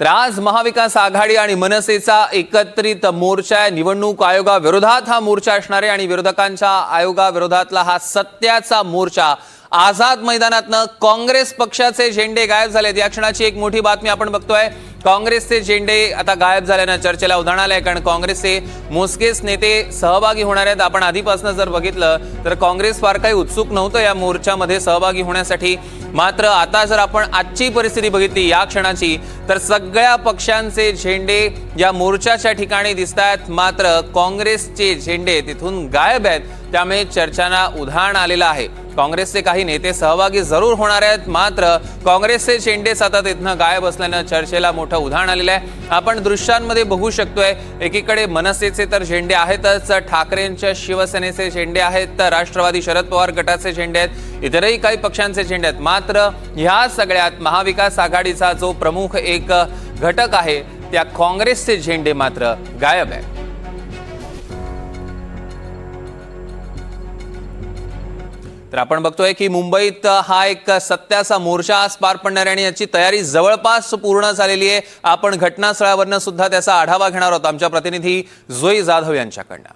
तर आज महाविकास आघाडी आणि मनसेचा एकत्रित मोर्चा आहे. निवडणूक आयोगाविरोधात हा मोर्चा असणार आहे आणि विरोधकांच्या आयोगाविरोधातला हा सत्याचा मोर्चा. आझाद मैदानातनं काँग्रेस पक्षाचे झेंडे गायब झालेत. या क्षणाची एक मोठी बातमी आपण बघतोय. काँग्रेसचे झेंडे आता गायब झाल्यानं चर्चेला उधाण आलंय कारण काँग्रेसचे मोजकेच नेते सहभागी होणार आहेत. आपण आधीपासून जर बघितलं तर काँग्रेस फार काही उत्सुक नव्हतं या मोर्चामध्ये सहभागी होण्यासाठी. मात्र आता जर आपण आजची परिस्थिती बघितली या क्षणाची तर सगळ्या पक्षांचे झेंडे या मोर्चाच्या ठिकाणी दिसत आहेत मात्र काँग्रेसचे झेंडे तिथून गायब आहेत. त्यामुळे चर्चांना उधाण आलेलं आहे. काँग्रेसचे काही नेते सहभागी जरूर होणार आहेत. मात्र काँग्रेसचे झेंडे सतत इथनं गायब असल्यानं चर्चेला मोठं उधाण आलेलं आहे. आपण दृश्यांमध्ये बघू शकतोय एकीकडे मनसेचे तर झेंडे आहेतच ठाकरेंच्या शिवसेनेचे झेंडे आहेत तर राष्ट्रवादी शरद पवार गटाचे झेंडे आहेत इतरही काही पक्षांचे झेंडे आहेत. मात्र ह्या सगळ्यात महाविकास आघाडीचा जो प्रमुख एक घटक आहे त्या काँग्रेसचे झेंडे मात्र गायब आहे तर आपण बघतोय की मुंबईत हा एक सत्याचा मोर्चा आज पार पडणार आहे आणि याची तयारी जवळपास पूर्ण झालेली आहे. आपण घटनास्थळावरनं सुद्धा त्याचा आढावा घेणार आहोत आमच्या प्रतिनिधी जोई जाधव यांच्याकडनं.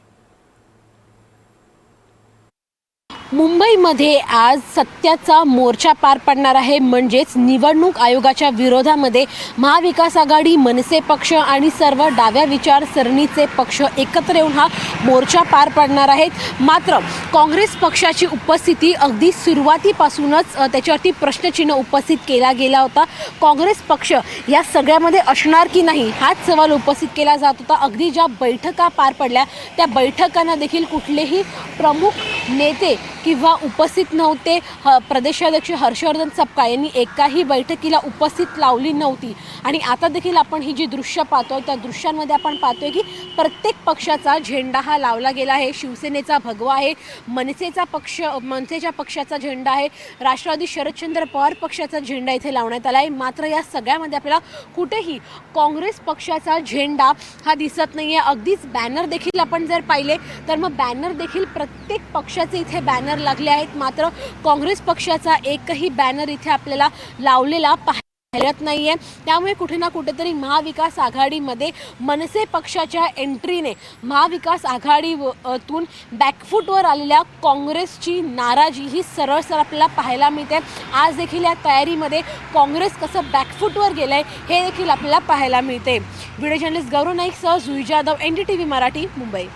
मुंबईमध्ये आज सत्याचा मोर्चा पार पडणार आहे. म्हणजेच निवडणूक आयोगाच्या विरोधामध्ये महाविकास आघाडी मनसे पक्ष आणि सर्व डाव्या विचारसरणीचे पक्ष एकत्र येऊन हा मोर्चा पार पाडणार आहेत. मात्र काँग्रेस पक्षाची उपस्थिती अगदी सुरुवातीपासूनच अ, त्याच्यावरती प्रश्नचिन्ह उपस्थित केला गेला होता. काँग्रेस पक्ष या सगळ्यामध्ये असणार की नाही हाच सवाल उपस्थित केला जात होता. अगदी ज्या बैठका पार पडल्या त्या बैठकांना देखील कुठलेही प्रमुख नेते किंवा उपस्थित नव्हते. ह प्रदेशाध्यक्ष हर्षवर्धन सपकाळ यांनी एकाही बैठकीला उपस्थित लावली नव्हती. आणि आता देखील आपण ही जी दृश्य पाहतोय त्या दृश्यांमध्ये आपण पाहतोय की प्रत्येक पक्षाचा झेंडा हा लावला गेला आहे. शिवसेनेचा भगवा आहे मनसेचा पक्ष मनसेच्या पक्षाचा झेंडा आहे राष्ट्रवादी शरदचंद्र पवार पक्षाचा झेंडा इथे लावण्यात आला आहे. मात्र या सगळ्यामध्ये आपल्याला कुठेही काँग्रेस पक्षाचा झेंडा हा दिसत नाही आहे अगदीच बॅनर देखील आपण जर पाहिले तर मग बॅनर देखील प्रत्येक पक्ष पक्षाचे इथे बॅनर लागले आहेत. मात्र काँग्रेस पक्षाचा एकही बॅनर इथे आपल्याला लावलेला पाहायला नाही आहे त्यामुळे कुठे ना कुठेतरी महाविकास आघाडीमध्ये मनसे पक्षाच्या एंट्रीने महाविकास आघाडीतून बॅकफूटवर आलेल्या काँग्रेसची नाराजी ही सरळ सरळ आपल्याला पाहायला मिळते. आज देखील या तयारीमध्ये काँग्रेस कसं बॅकफूटवर गेलं आहे हे देखील आपल्याला पाहायला मिळते. Video journalist Gaurav नाईकसह Jui Jadhav N D T V Marathi Mumbai.